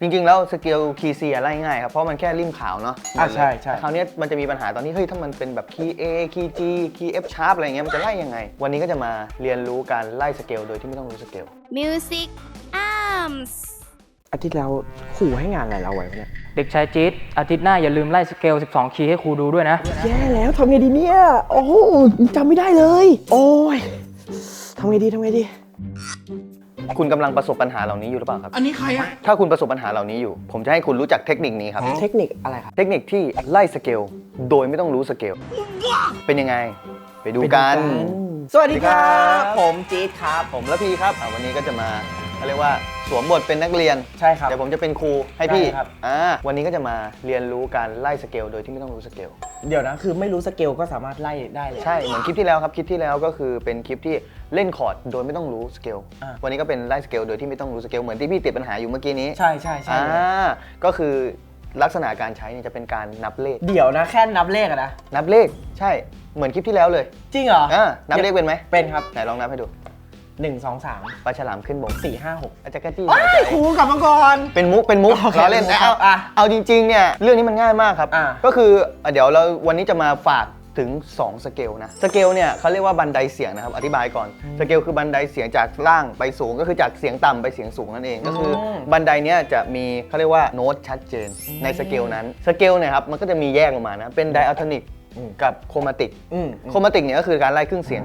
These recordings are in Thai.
จริงๆ แล้วสเกลคีย์ซีอะไล่ง่ายครับ เพราะมันแค่ริมขาวเนาะอะใช่ใช่แต่คราวเนี้ยมันจะมีปัญหาตอนที่เฮ้ยถ้ามันเป็นแบบคีย์ A คีย์ G คีย์ F sharp อะไรเงี้ยมันจะไล่ยังไง วันนี้ก็จะมาเรียนรู้การไล่สเกลโดยที่ไม่ต้องรู้สเกล Music Arms อาทิตย์แล้วขู่ให้งานอะไรเราไว้วะเนี่ยเด็กชายจี๊ดอาทิตย์หน้าอย่าลืมไล่สเกล 12 คีย์ให้ครูดูด้วยนะ แย่แล้วทำไงดีเนี่ย โอ้โหจำไม่ได้เลย โอ้ยทำไงดีทำไงดี คุณกำลังประสบปัญหาเหล่านี้อยู่หรือเปล่าครับ อันนี้ใครอะถ้าคุณประสบปัญหาเหล่านี้อยู่ ผมจะให้คุณรู้จักเทคนิคนี้ครับ เทคนิคอะไรครับ เทคนิคที่ไล่สเกลโดยไม่ต้องรู้สเกล เป็นยังไง ไปดูกัน สวัสดีครัสวัสดีครับบผมจี๊ดครับ ผมและพี่ครับอะวันนี้ก็จะมา เขาเรียกว่าสวมบทเป็นนักเรียนใช่ครับเดี๋ยวผมจะเป็นครูให้พี่ได้ครับ อ่าวันนี้ก็จะมาเรียนรู้การไล่สเกลโดยที่ไม่ต้องรู้สเกล เดี๋ยวนะคือไม่รู้สเกลก็สามารถไล่ได้เลย ใช่ เหมือนคลิปที่แล้วครับ คลิปที่แล้วก็คือเป็นคลิปที่เล่นคอร์ดโดยไม่ต้องรู้สเกล อ่า วันนี้ก็เป็นไล่สเกลโดยที่ไม่ต้องรู้สเกล เหมือนที่พี่ติดปัญหาอยู่เมื่อกี้นี้ใช่ใช่ใช่อ่าเลยก็คือลักษณะการใช้เนี่ยจะเป็นการนับเลข เดี๋ยวนะแค่นับเลขอะนะนับเลข ใช่ เหมือนคลิปที่แล้วเลยจริงเหรออ่านับเลขเป็นไหมเป็นครับ ไหนลองนับให้ดู 1 2 3 ปลาฉลามขึ้นบก4 5 6อาจจะกระจี้เอ้ยครูกลับมาก่อนเป็นมุกเป็นมุกโอเคเราเล่นเป็นมุกครับเอาอะเอาจริงๆเนี่ยเรื่องนี้มันง่ายมากครับ อะ ก็คืออะเดี๋ยวเราวันนี้จะมาฝากถึง 2 สเกลนะ สเกลเนี่ยเขาเรียกว่าบันไดเสียงนะครับ อธิบายก่อน สเกลคือบันไดเสียงจากล่างไปสูง ก็คือจากเสียงต่ำไปเสียงสูงนั่นเอง ก็คืออม บันไดเนี้ยจะมีเขาเรียกว่าโน้ตชัดเจนในสเกลนั้น สเกลเนี่ยครับมันก็จะมีแยกลงมานะ เป็นไดอะโทนิกอืมกับโครมาติก อืม โครมาติกเนี่ยก็คือการไล่ครึ่งเสียง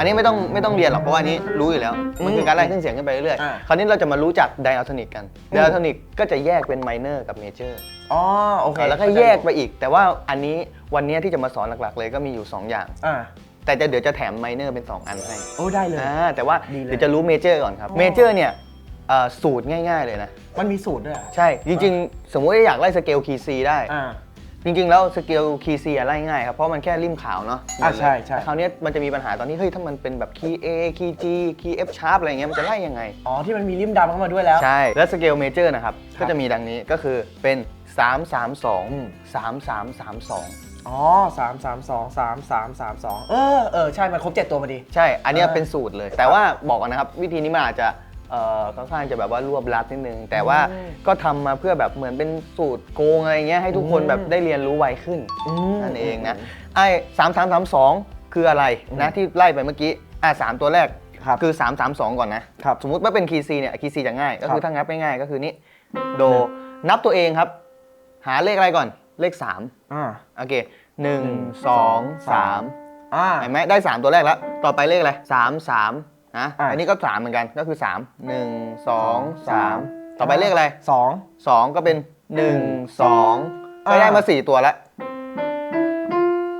อันนี้ไม่ต้องไม่ต้องเรียนหรอกเพราะว่าอันนี้รู้อยู่แล้ว มันคือการไล่ครึ่งเสียงขึ้นไปเรื่อยอ่า ๆ คราวนี้เราจะมารู้จักไดอะโทนิกกันอืมไดอะโทนิกก็จะแยกเป็นไมเนอร์กับเมเจอร์อ๋อโอเคแล้วก็แยกไปอีก แต่ว่าอันนี้วันนี้ที่จะมาสอนหลักๆ เลยก็มีอยู่ 2 อย่าง อ่าแต่จะเดี๋ยวจะแถมไมเนอร์เป็น 2 อันให้โอ้ได้เลย อ่าแต่ว่าดีเลย เดี๋ยวจะรู้เมเจอร์ก่อนครับอ๋อเมเจอร์เนี่ยเอ่อสูตรง่าย ๆเลยนะ มันมีสูตรด้วยเหรอใช่ จริงๆ สมมติว่าอยากไล่สเกลคีย์ซีได้ อ่า จริง ๆ แล้วสเกลคีย์ซีอะไล่ง่ายครับ เพราะมันแค่ริมขาวเนาะอะใช่ใช่ แต่คราวเนี้ยมันจะมีปัญหาตอนที่เฮ้ยถ้ามันเป็นแบบคีย์ A คีย์ G คีย์ F sharp อะไรเงี้ยมันจะไล่ยังไง อ๋อที่มันมีริมดำเข้ามาด้วยแล้ว ใช่ แล้วสเกลเมเจอร์นะครับครับ ก็จะมีดังนี้ก็คือเป็น 3 3อืม2 3 3 3 2 อ๋อสามสามสองสามสามสามสองเออเออใช่มันครบเจ็ดตัวพอดี ใช่ อันเนี้ยอ่าเป็นสูตรเลย แต่ว่าบอกกันนะครับ วิธีนี้มันอาจจะ เอ่อค่อนข้างจะแบบว่ารวบรัดนิดนึง แต่ว่าอืมก็ทำมาเพื่อแบบเหมือนเป็นสูตรโกงอะไรเงี้ยให้ทุกคนอืมแบบได้เรียนรู้ไวขึ้นอืมนั่นเองนะไอ้สามสามสามสองคืออะไรนะที่ไล่ไปเมื่อกี้อะสามตัวแรกครับคือ 3 3 2 ก่อนนะครับสมมุติว่าเป็นคีย์ซีเนี่ยคีย์ซีจะง่าย ก็คือครับถ้างับง่ายๆก็คือนี่โดนับตัวเองครับ หาเลขอะไรก่อนเลข 3 อ่าโอเคหนึ่งสองสามอ่าเห็นไหมได้ 3 ตัวแรกแล้ว ต่อไปเลขอะไรสามสาม นะอะ อันนี้ก็3เหมือนกันก็คือ3 1 2 3ต่อไปเลขอะไรสอง2ก็เป็น1 2ก็ได้มา4ตัวแล้ว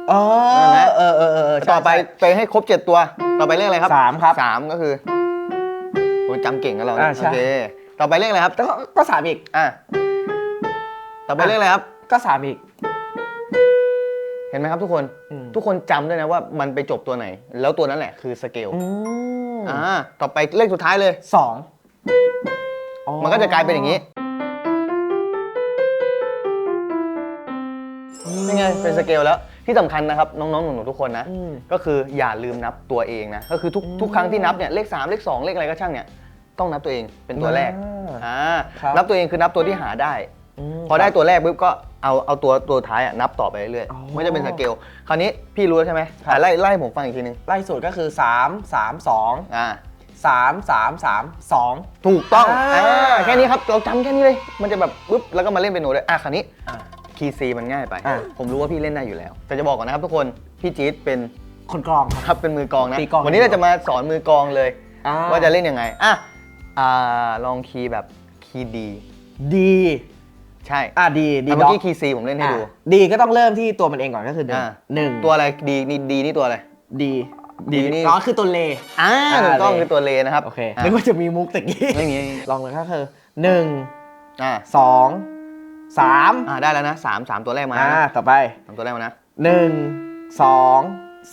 เอเห็นไหมอเออเออเออใช่ต่อไปใช่ไปให้ครบ7ตัว ต่อไปเลขอะไรครับสามครับ สามก็คือโอ้ยจำเก่งกันเราอ่าเนี่ยใช่ โอเคต่อไปเลขอะไรครับก็ก็สามอีก อะต่อไปเลขอะไรครับก็สามอีก เห็นไหมครับทุกคนอืม ทุกคนจำด้วยนะว่ามันไปจบตัวไหน แล้วตัวนั้นแหละคือสเกลอืมอ่าต่อไปเลขสุดท้ายเลย สองอ๋อมันก็จะกลายเป็นอย่างนี้นี่ไงเป็นสเกลแล้วที่สำคัญนะครับน้องๆหนูๆทุกคนนะ อืม ก็คืออย่าลืมนับตัวเองนะก็คือทุกทุกครั้งที่นับเนี่ยเลข 3 เลข 2 เลขอะไรก็ช่างเนี่ยต้องนับตัวเองเป็นตัวแรกอ่าอ่าครับ นับตัวเองคือนับตัวที่หาได้ม พอได้ตัวแรกปุ๊บก็เอาเอาตัวตัวท้ายอะนับต่อไปเรื่อยอ๋อๆไม่จะเป็นสเกลคราวนี้พี่รู้แล้วใช่ไหมอะไล่ไล่ให้ผมฟังอีกทีนึงไล่สูตรก็คือสามสามสองอ่าสามสามสามสองถูกต้องอ่า อ่าแค่นี้ครับเราจำแค่นี้เลย มันจะแบบปุ๊บแล้วก็มาเล่นเป็นโน้ตเลยอะคราวนี้ อ่าคีย์ซีมันง่ายไป อ่าผมรู้ว่าพี่เล่นได้อยู่แล้ว แต่จะบอกก่อนนะครับทุกคน พี่จี๊ดเป็นคนกรองครับ ครับเป็นมือกลองนะ ตีกลอง วันนี้เราจะมาสอนมือกลองเลยอ่ว่าจะเล่นยังไง อะอ่าลองคีย์แบบคีย์ดีดี ใช่อะดีดีอะเมื่อกี้ด็กคีย์ซีผมเล่นให้ดู อะดีก็ต้องเริ่มที่ตัวมันเองก่อนก็คือหนึ่งอ่า หนึ่งตัวอะไรดีนี่ดีนี่ตัวอะไร ดีดีนี่ อ๋อคือตัวเล อ่าอ่าถูกต้องเล คือตัวเลนะครับโอเคอะนึกว่าจะมีมุกตะกี้ไม่มีลองเลยก็คือหนึ่งอ่าสองสามอ่าได้แล้วนะสามสามตัวแรกมาอ่านะต่อไปสามตัวแรกมานะ หนึ่งสอง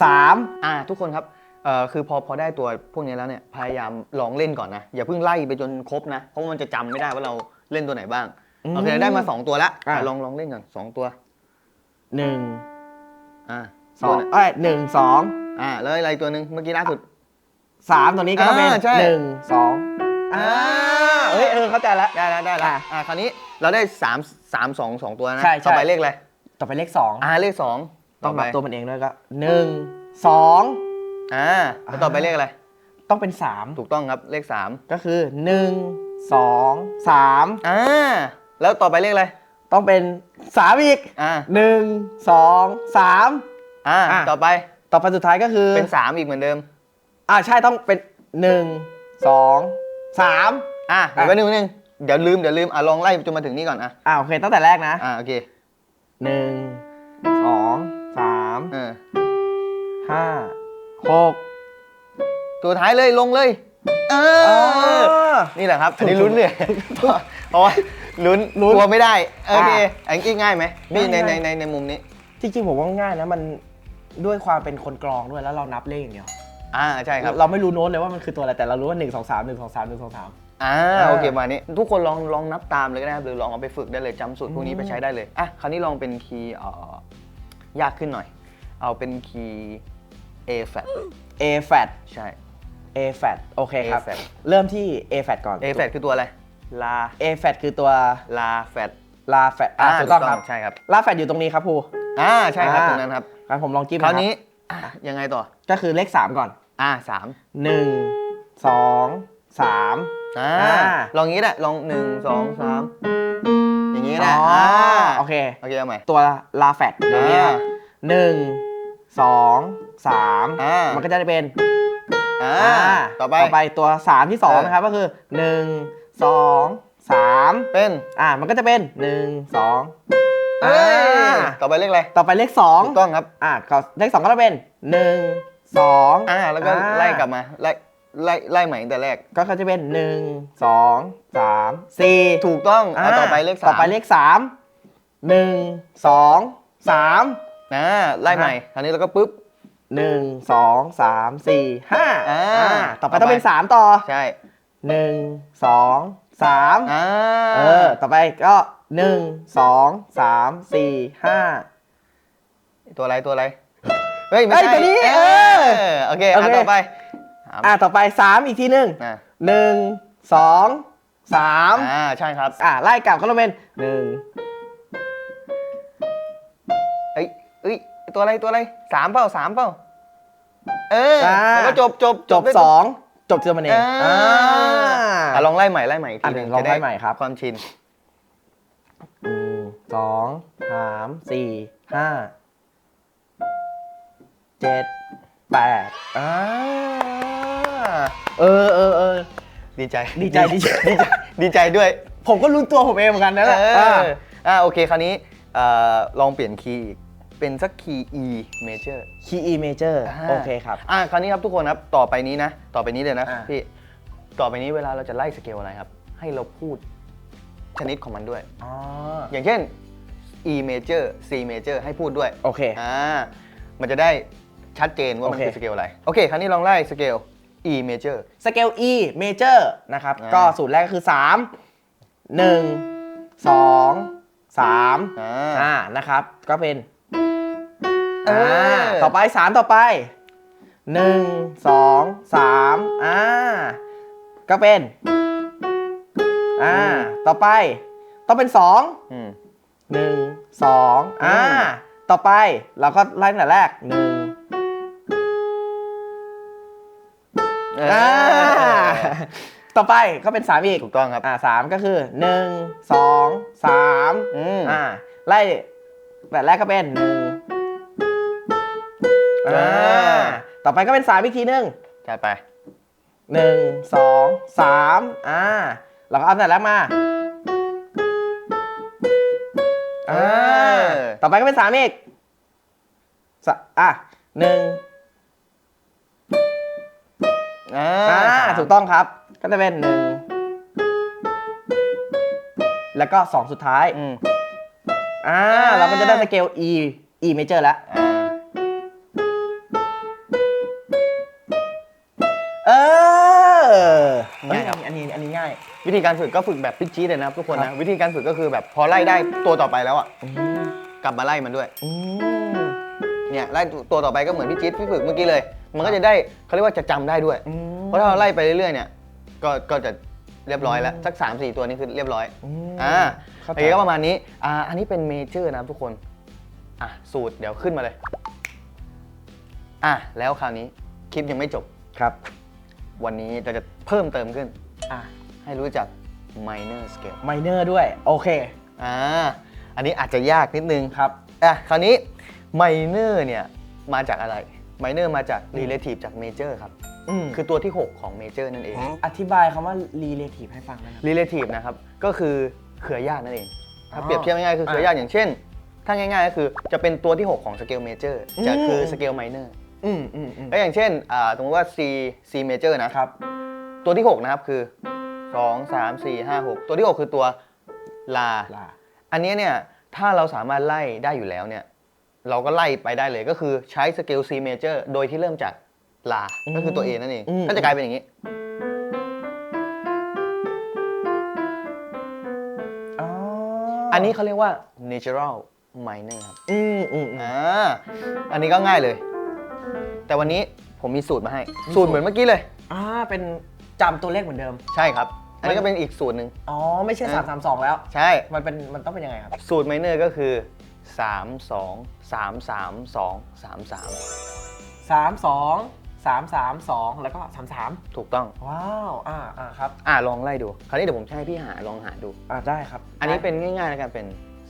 สามอ่าทุกคนครับเอ่อคือพอพอได้ตัวพวกนี้แล้วเนี่ยพยายามลองเล่นก่อนนะ อย่าเพิ่งไล่ไปจนครบนะ เพราะว่ามันจะจำไม่ได้ว่าเราเล่นตัวไหนบ้าง อืม โอเคได้มา2ตัวแล้วอะอะ ลองลองเล่นก่อนสองตัวหนึ่งอ่าสองเอ้ยหนึ่งสองอ่าแล้วอะไรตัวหนึ่งเมื่อกี้ล่าสุด สามตัวนี้ก็ต้องเป็นอ่าใช่ หนึ่งสองอ่าเอเอ้ยเออเข้าใจแล้ว ได้แล้วได้แล้วอะอ่าคราวนี้เราได้3 3 2 2ตัวนะใช่ใช่ ต่อไปเลขอะไรต่อไปเลขสองอ่าเลขสองต้องไปนับตัวมันเองด้วยก็หนึ่งสองอ่าแล้วต่อไปเลขอะไร ต้องเป็นสามถูกต้องครับเลขสามก็คือหนึ่งสองสามอ่า แล้วต่อไปเลขอะไร ต้องเป็นสามอีกอ่า หนึ่งสองสาม อ่า อะ ต่อไป ต่อไปสุดท้ายก็คือเป็นสามอีกเหมือนเดิม อ่าใช่ต้องเป็นหนึ่งสองสาม อะเดี๋ยวไปหนึ่งนึง เดี๋ยวลืม เดี๋ยวลืม อะลองไล่จนมาถึงนี่ก่อนอะ อ่าโอเคตั้งแต่แรกนะอ่าโอเค หนึ่งสองสามเออ ห้าหกตัวท้ายเลยลงเลย เออนี่แหละครับอันนี้ลุ้นเลย เพราะว่า ลุ้นลุ้นกลัวไม่ได้โอเคอะอันนี้ง่ายไหมพี่ในง่าย ในในในมุมนี้ จริงๆผมว่าง่ายนะมันด้วยความเป็นคนกรองด้วยแล้วเรานับเลขอย่างเดียวอ่าใช่ครับเราไม่รู้โน้ตเลยว่ามันคือตัวอะไรแต่เรารู้ว่าหนึ่งสองสามหนึ่งสองสามหนึ่งสองสามอ่าอ่าโอเคมานี้ ทุกคนลองลองนับตามเลยก็ได้ครับหรือลองเอาไปฝึกได้เลยจำสูตรพวกนี้ไปใช้ได้เลยอะคราวนี้ลองเป็นคีย์เอ่อยากขึ้นหน่อย เอาเป็นคีย์ A flat A flat ใช่ A flat โอเคครับ A flat เริ่มที่ A flat ก่อน A flat คือตัวอะไร ลา A flat คือตัวลา flat La flat อ่าถูกต้องครับใช่ครับ La flat อยู่ตรงนี้ครับครูอ่าใช่ครับอ่าตรงนั้นครับงั้นผมลองจิ้มคราวะบนี้อะยังไงต่อก็คือเลข 3 ก่อน อ่าสาม1 2 3อ่าอ่าลองงี้แหละลองหนึ่งสองสามอย่างงี้ก็อ๋ได้ออ่าโอเคโอเคเอาใหม่ตัว La flat อย่างเงี้ยอ่าหนึ่งสองสามอ่ามัมันก็จะได้เป็นอ่าอ่าต่อไปต่อไปตัว3ที่เออ2นะครับก็คือ 1 2 3เป็นอ่ามันก็จะเป็น1 2เอ้ยอ่าต่อไปเลขอะไรต่อไปเลขถูก2ต้องครับ อ่าก็เลข2ก็จะเป็น1 2อ่า แล้วก็ไล่กลับมาไล่ไล่ไล่ใหม่ตั้งแต่แรก ก็จะเป็น1 2 3 4ถูกต้องเอาต่อไปเลขสามต่อไปเลข3 1 2 3นะไล่ใหม่คราวนี้เราก็ปุ๊บ หนึ่งสองสามสี่ห้าอ่าต่อไปต้องเป็นสามต่อ ใช่ หนึ่งสองสามอ่าเออ ต่อไปก็หนึ่งสองสามสี่ห้า ตัวอะไรตัวอะไร เฮ้ย ไม่เอ้ยใช่ตัวนี้เอเอออโอเคโออะเค ต่อไปสามอ่าต่อไปสามอีกทีหนึ่งอ่าหนึ่งสองสามอ่าใช่ครับอ่าไล่กลับก็ต้องเป็นหนึ่งเอ้ยเอ้ยตัวอะไรตัวอะไรสามเปล่าสามเปล่าเออแล้วก็จบจบจบด้วยสอง จบเจอมันเองอ่าอ่า อะลองไล่ใหม่ไล่ใหม่อีกทีอะหนึ่งลองจะได้ไล่ใหม่ครับความชิน หนึ่งสองสามสี่ห้าเจ็ดแปดอ่า เออเออเออ ดีใจ ดีใจดีใจ ดีใจ ดีใจด้วยผมก็รู้ตัวผมเองเหมือนกันนั่นแหละเอออ่า อ่าโอเค คราวนี้เอ่อลองเปลี่ยนคีย์อีก เป็นสักคีย์ E major คีย์ E major โอเคครับ อ่าคราวนี้ครับทุกคนครับต่อไปนี้นะ ต่อไปนี้เลยนะอ่า พี่ต่อไปนี้เวลาเราจะไล่สเกลอะไรครับ ให้เราพูดชนิดของมันด้วย อ๋อ อย่างเช่น E major C major ให้พูดด้วยโอเค อ่ามันจะได้ชัดเจนว่ามันโอเค คือสเกลอะไร โอเค คราวนี้ลองไล่สเกล E major สเกล E major นะครับ อ่า ก็สูตรแรกก็คือ 3 1 2 3อ่า อ่านะครับ ก็เป็น เอออ่าต่อไป3ต่อไป1 2 3อ่าก็เป็นอ่าต่อไป ต้องเป็น2อืม หนึ่งสองอ่าอืม ต่อไปเราก็ไล่ตั้งแต่แรกหนึ่ง เออ่าอต่อไปก็เป็นสามอีก ถูกต้องครับ อ่าสามก็คือหนึ่งสองสามอืม อ่าไล่แบบแรกก็เป็นหนึ่ง อ่อ่าาต่อไปก็เป็นสามอีกทีหนึ่งจัดไปหนึ่งสองสามอ่าเราก็เอาตั้งแต่แรกมาอ่าเออต่อไปก็เป็นสามอีกสะอะหนึ่งอ่าอ่าสามถูกต้องครับ ก็จะเป็นหนึ่งแล้วก็สองสุดท้ายอืมอ่าอ่าเราก็จะได้สเกล E E major แล้ว วิธีการฝึกก็ฝึกแบบพิชชีเลยนะครับทุกคนครันะบวิธีการฝึกก็คือแบบพอไล่ได้ตัวต่อไปแล้วอะอืมกลับมาไล่มันด้วย อืม เนี่ยไล่ตัวต่อไปก็เหมือนพี่จี๊ดพี่ฝึกเมื่อกี้เลย มันก็จะได้เขาเรียกว่าจะจำได้ด้วย อืม เพราะถ้าเราไล่ไปเรื่อยๆเนี่ยก็ก็จะเรียบร้อยแล้ว สัก 3 4 ตัวนี้คือเรียบร้อยอืมอ่าเข้าใจโอเคก็ประมาณนี้อ่าอันนี้เป็นเมเจอร์นะครับทุกคนอะสูตรเดี๋ยวขึ้นมาเลยอะแล้วคราวนี้คลิปยังไม่จบ ครับ วันนี้เราจะเพิ่มเติมขึ้น อะ ให้รู้จัก minor scale ไมเนอร์ด้วย โอเค อ่าอันนี้อาจจะยากนิดนึงครับอะคราวนี้ minor เนี่ยมาจากอะไร minor มาจาก relative จาก major ครับ อืมคือตัวที่ 6 ของ major นั่นเอง อธิบายคำว่า relative ให้ฟังได้ไหม relative นะครับ ก็คือเครือญาตินั่นเอง ถ้าอ๋อเปรียบเทียบง่ายๆคือเครือญาติอย่างเช่น ถ้าง่ายๆก็คือจะเป็นตัวที่ 6 ของ scale major จะคือ อืม scale minor อืมอืมอืม ก็อย่างเช่นอ่าสมมติว่า C C major นะครับ ตัวที่ 6 นะครับคือ 2 3 4 5 6ตัวที่6คือตัวลา ลา อันนี้เนี่ยถ้าเราสามารถไล่ได้อยู่แล้วเนี่ยเราก็ไล่ไปได้เลยก็คือใช้สเกล C major โดยที่เริ่มจากลา อืมก็คือตัว A นั่นเอง อืม ก็จะกลายเป็นอย่างนี้ อ๋ออัอันนี้เขาเรียกว่า natural minor ครับอืมอืมอืม อ่าอันนี้ก็ง่ายเลย แต่วันนี้ผมมีสูตรมาให้ มีสูสูตตร รเหมือนเมื่อกี้เลย อ่าเป็น จำตัวเลขเหมือนเดิม ใช่ครับ อันนี้ก็เป็นอีกสูตรหนึ่ง อ๋อ ไม่ใช่เออสามสามสองแล้ว ใช่ มันเป็นมันต้องเป็นยังไงครับ สูตร minor ก็คือ 3 2 3 3 2 3 3สามสองสามสามสองแล้วก็สามสามถูกต้อง ว้าว อ่าอ่าครับ อ่าลองไล่ดู คราวนี้เดี๋ยวผมจะให้พี่หาลองหาดู อ่าได้ครับอันนี้เป็นง่ายๆแล้วกันเป็น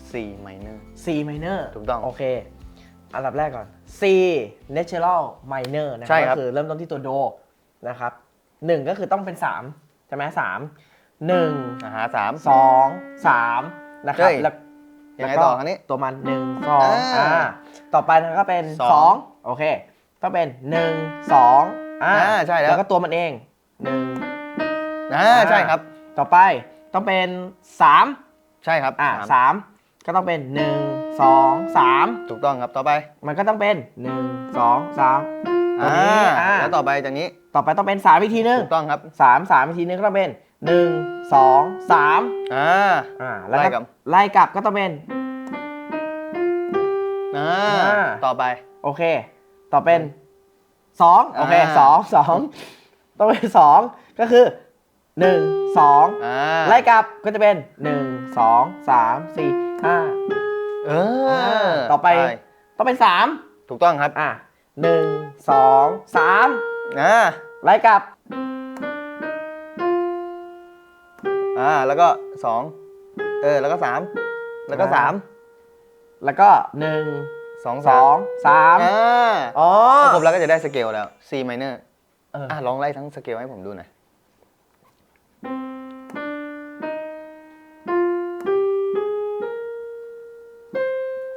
C minor C minor ถูกต้องโอเค อันดับแรกก่อน C natural minor นะคใช่รับครับ ก็คือเริ่มต้นที่ตัวโดนะครับ หนึ่งก็คือต้องเป็นสามใช่ไหมสามหนึ่งอ่าฮะสาม สองสามนะครับแล้วยังไงต่อครับนี้ ตัวมันหนึ่งสองอ่าต่อไปนะก็เป็นสองโอเคต้องเป็นหนึ่งสองอ่าใช่แล้ว แล้วก็ตัวมันเองหนึ่งอ่า ใช่ครับ ต่อไปต้องเป็นสามใช่ครับอ่าสามก็ต้องเป็นหนึ่งสองสาม ถูกต้องครับ ต่อไป มันก็ต้องเป็นหนึ่งสองสาม ตรงนี้แล้วต่อไปจากนี้ต่อไปต้องเป็นสามวิธีนึงถูกต้องครับสามสามวิธีนึงก็ต้องเป็นหนึ่งสองสามอ่าอ่าแไล่กลับไล่กลับก็ต้องเป็นอ่าต่อไปโอเค ต่อเป็นสองโอเคสองสองต้องเป็นสองก็คือหนึ่งสองไล่กลับก็จะเป็นหนึ่งสองสามสี่ห้าเออ ต่อไปต้องเป็นสามถูกต้องครับอ่าหนึ่ง สองสามอ่าไล่กลับอ่าแล้วก็สองเออแล้วก็สามแล้วก็อ่าสามแล้วก็หนึ่งสองสสาอมงสามอ่าอ๋อครบแล้วก็จะได้สเกลแล้ว C minor เอออะลองไล่ทั้งสเกลให้ผมดูหน่อย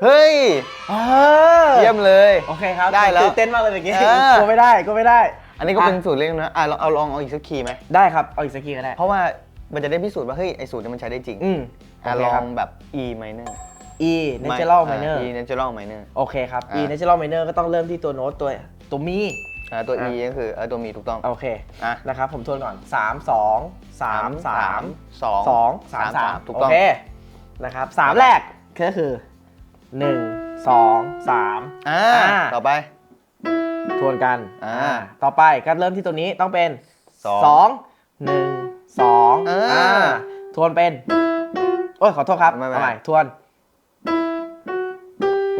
เฮ้ย เออเยี่ยมเลย โอเคครับได้แล้วตื่นเต้นมากเลยเมื่อกี้เออกลัวไม่ได้กลัวไม่ได้ อันนี้ก็เป็นสูตรเล็กนะอะลองเอาลองเอาอีกสักคีย์ไหม ได้ครับ เอาอีกสักทีก็ได้ เพราะว่ามันจะได้พิสูจน์ว่าเฮ้ยไอสูตรนี้มันใช้ได้จริงอืมอะโเคลอครังบแบบ E minor E natural minor E natural minor โอเคครับ E อะ natural minor ก็ต้องเริ่มที่ตัวโน้ตตัวตัวมี อะตัว E อะก็คือเออตัวมีถูกต้อง โอเค อะ นะครับ ผมทวนก่อน 3 2 3 3สอง2 3 3 ถูกโอต้องเค นะครับ 3 แรกก็คือ 1 2 3อ่าอ่าต่อไป ทวนกันอ่าอ่า ต่อไปก็เริ่มที่ตัวนี้ต้องเป็นสอง สองหนึ่งสองอ่า อ่าทวนเป็น โอ้ยขอโทษครับไม่เป็นไร เอาใหม่ทวน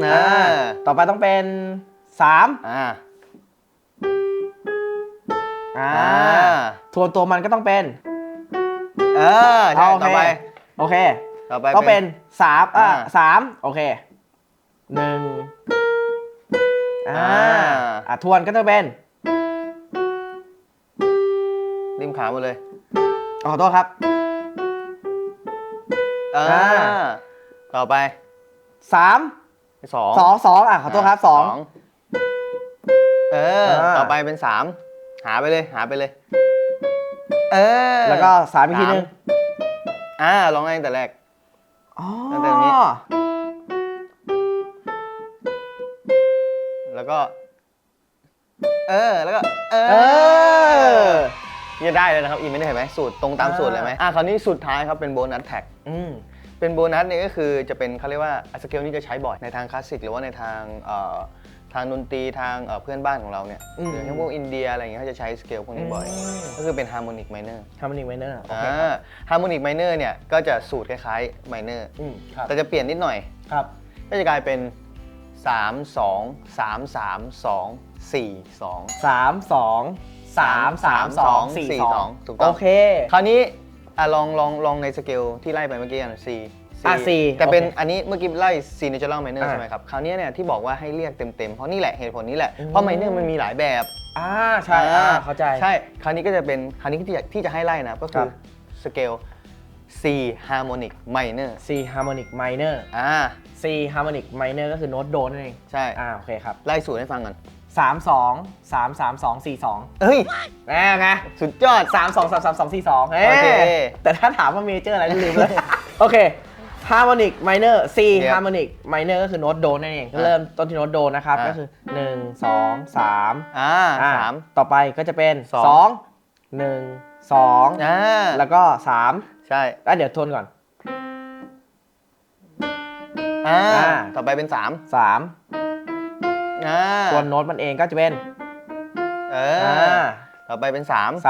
อ่าอ่าต่อไปต้องเป็นสามอ่าอ่าอ่าทวนตัวมันก็ต้องเป็นเออใช่โอเคต่อไป โอเค ต่อไป ต้องเป็นสามอ่าอ่า สามโอเค หนึ่งอ่าอ่าอ่าทวนก็ต้องเป็นริมขาหมดเลยขอโทษครับอ่าอ่าต่อไปสามสองสองสองอะขอโทษครับสองเอออ่าต่อไปเป็นสามหาไปเลย หาไปเลย เออ แล้วก็สามอีกทีหนึงอ่าลองไล่ตั้งแต่แรกอ๋อตั้งแต่นี้ แล้วก็ เออ แล้วก็ เอเออจะได้เลยนะครับอีไม่ได้เห็นไหมสูตรตรงตามสูตรเลยไหมอะคราวนี้สุดท้ายครับเป็นโบนัสแท็ก อืม เป็นโบนัสเนี่ยก็คือจะเป็นเขาเรียกว่าสเกลนี้จะใช้บ่อยในทางคลาสสิกหรือว่าในทางทางดนตรีทางเอ่อเพื่อนบ้านของเราเนี่ยอืมอย่างเช่นพวกอินเดียอะไรอย่างเงี้ยเขาจะใช้สเกลพวกนี้บ่อยมก็คือเป็นฮาร์โมนิกไมเนอร์ฮาร์โมนิกไมเนอร์โออ่เคครับาฮาร์โมนิกไมเนอร์เนี่ยก็จะสูตรคล้ายๆไมเนอร์อืมครับแต่จะเปลี่ยนนิดหน่อย ครับ ก็จะกลายเป็น 3 2 3 3 2 4 2 สามสองสามสามสองสี่สองถูกต้อง โอเค คราวนี้อะลองลองลองในสเกลที่ไล่ไปเมื่อกี้กัน C อะ C แต่เป็นโอเคอันนี้เมื่อกี้ไล่ C natural minor อะใช่ไหมครับ คราวนี้เนี่ยที่บอกว่าให้เรียกเต็มๆ เพราะนี่แหละเหตุผลนี้แหละอืมเพราะ minor มันมีหลายแบบอ่าใช่อ่าเข้าใจ ใช่ คราวนี้ก็จะเป็นคราวนี้ที่จะที่จะให้ไล่นะก็ครัคือบ สเกล C harmonic minor C harmonic minor อ่า C harmonic minor ก็คือโน้ตโดนนั่นเองใช่ อ่าโอเคครับ ไล่สูตรให้ฟังก่อนสามสองสามสามสองสี่สองเฮ้ยแน่ไงสุดยอดสามสองสามสามสองสี่สองเอ้โอเคแต่ถ้าถามว่าเมเจอร์อะไรลืมเลย โอเค harmonic minor C เยี่ยม harmonic minor ก็คือโน้ตโดนนั่นเองก็อะเริ่มต้นที่โน้ตโดนนะครับ อะ ก็คือ 1 2 3อ่าอะสาม ต่อไปก็จะเป็น สอง 2 1 2 อ่าแล้วก็ 3 ใช่อะเดี๋ยวทวนก่อน อ่าอ่า ต่อไปเป็นสาม3อ่าส่วนโน้ตมันเองก็จะเป็นเออ่าอต่อไปเป็นสาม3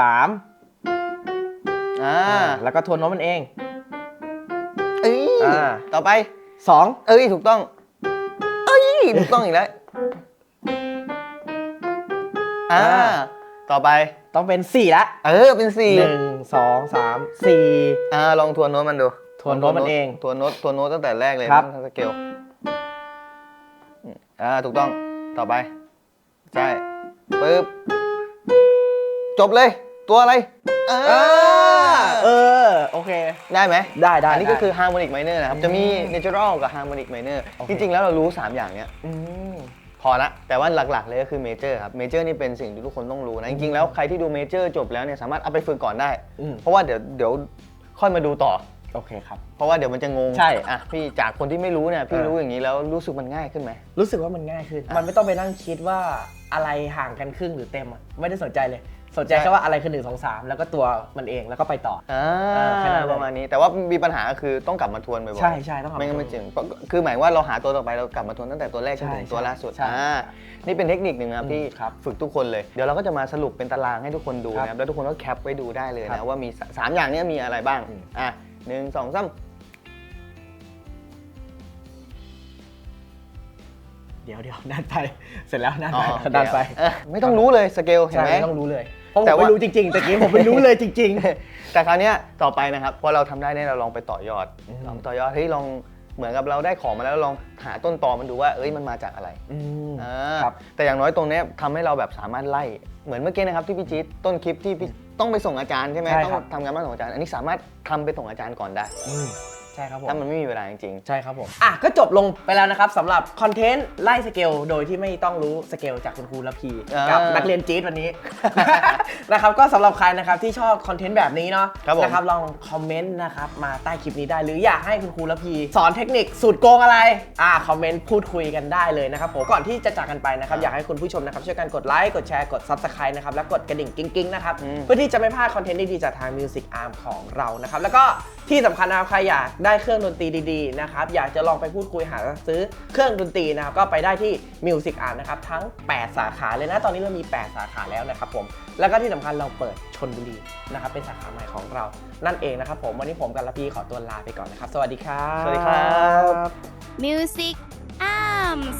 อ่าแล้วก็ทวนโน้ตมันเอง เอ้ยอ่า ต่อไป2เอ้ยถูกต้อง เอ้ยถูกต้องอีกแล้ว อ่าอ่าต่อไป ต้องเป็น4ละเออเป็นสี่1 2 3 4อ่าลองทวนโน้ตมันดูทวนโน้ตมันเองทวนโน้ตทวนโน้ตตั้งแต่แรกเลยครับทั้งสเกลอืมอ่าถูกต้องต่อไป ใช่ปึ๊บจบเลย ตัวอะไร เอเอออเออ โอเค ได้ไหม ได้ได้อันนี้ก็ได้คือ harmonic minor นะครับ จะมี natural กับ harmonic minor โอเคจริง ๆ แล้วเรารู้ 3 อย่างเนี้ยอืม พอละ แต่ว่าหลักๆเลยก็คือ major ครับ major นี่เป็นสิ่งที่ทุกคนต้องรู้นะ จริงๆแล้วใครที่ดู major จบแล้วเนี่ยสามารถเอาไปฝึกก่อนได้ อืม เพราะว่าเดี๋ยวเดี๋ยวค่อยมาดูต่อ โอเคครับ เพราะว่าเดี๋ยวมันจะงงใช่อะพี่จากคนที่ไม่รู้เนี่ยพี่เออ รู้อย่างนี้แล้วรู้สึกมันง่ายขึ้นไหม รู้สึกว่ามันง่ายขึ้น มันไม่ต้องไปนั่งคิดว่าอะไรห่างกันครึ่งหรือเต็มอะไม่ได้สนใจเลย สนใจใช่แค่ว่าอะไรคือหนึ่งสองสามแล้วก็ตัวมันเองแล้วก็ไปต่ออ่าเออแค่นั้นเลยประมาณนี้ แต่ว่ามีปัญหาคือต้องกลับมาทวนบ่อยๆใช่ใช่ต้องกลับมาไม่งั้นทวนไม่จริงคือหมายว่าเราหาตัวต่อไปเรากลับมาทวนตั้งแต่ตัวแรกจนถึงใช่ตัวล่าสุดใช่อ่านี่เป็นเทคนิคหนึ่งนะครับอืมที่ครับฝึกทุกคนเลยเดี๋ยวเราก็จะมาสรุปเป็นตารางให้ทุกคนดูครับนะครับแล้วทุกคนก็แคปไว้ดูได้เลยครันะบว่ามีสามอย่างเนี้มีอะไรบ้างอืมอะหนึ่งสองสามเดี๋ยวเดี๋ยวด้านไปเสร็จแล้วด้านอ๋ไปอโอเคด้านไปเออไม่ต้องรู้เลยสเกลเห็นใช่ไหมไม่ต้องรู้เลย เพราะผแต่มว่า ไม่รู้จริงๆแต่กี้ผมไม่รู้เลยจริง แต่คราวเนี้ยต่อไปนะครับพอเราทำได้เนี่ยเราลองไปต่อยอดอืมลองต่อยอดเฮ้ยลองเหมือนกับเราได้ของมาแล้วลองหาต้นตอมันดูว่าเอ้ยมันมาจากอะไรๆอืม อ่าครับ แต่อย่างน้อยตรงเนี้ยทำให้เราแบบสามารถไล่เหมือนเมื่อกี้นะครับที่พี่จี๊ดต้นคลิปที่พี่ต้องไปส่งอาจารย์ใช่ไหมใช่ต้อครับงทำงานบ้านส่งอาจารย์อันนี้สามารถทำไปส่งอาจารย์ก่อนได้ อืม ใช่ครับผม ถ้ามันไม่มีเวลาจริงใช่ครับผม อะ ก็จบลงไปแล้วนะครับสำหรับคอนเทนต์ไล่สเกลโดยที่ไม่ต้องรู้สเกลจากคุณครูและพีอ่ากักับนักเรียนจี๊ดวันนี้ นะครับก็สำหรับใครนะครับที่ชอบคอนเทนต์แบบนี้เนาะครับผมนะครับลองคอมเมนต์นะครับมาใต้คลิปนี้ได้ หรืออยากให้คุณครูและพีสอนเทคนิคสูตรโกงอะไรอ่าคอมเมนต์พูดคุยกันได้เลยนะครับผมก่อนที่จะจากกันไปนะครับอยากให้คุณผู้ชมนะครับช่วยกันกดไลค์กดแชร์กด Subscribe นะครับและกดกระดิ่งกิ๊งๆนะครับอืม เพื่อที่จะไม่พลาดคอนเทนต์ดีๆจากทาง Music Arm ของเรานะครับแล้วก็ที่สำคัญนะครับใครอยากได้เครื่องดนตรีดีๆนะครับอยากจะลองไปพูดคุยหาซื้อเครื่องดนตรีนะครับก็ไปได้ที่ Music Art นะครับทั้ง 8 สาขาเลยนะตอนนี้เรามี 8 สาขาแล้วนะครับผมแล้วก็ที่สำคัญเราเปิดชนบุรีนะครับเป็นสาขาใหม่ของเรานั่นเองนะครับผมวันนี้ผมกับละพีขอตัวลาไปก่อนนะครับ สวัสดีครับ สวัสดีครับ Music Arms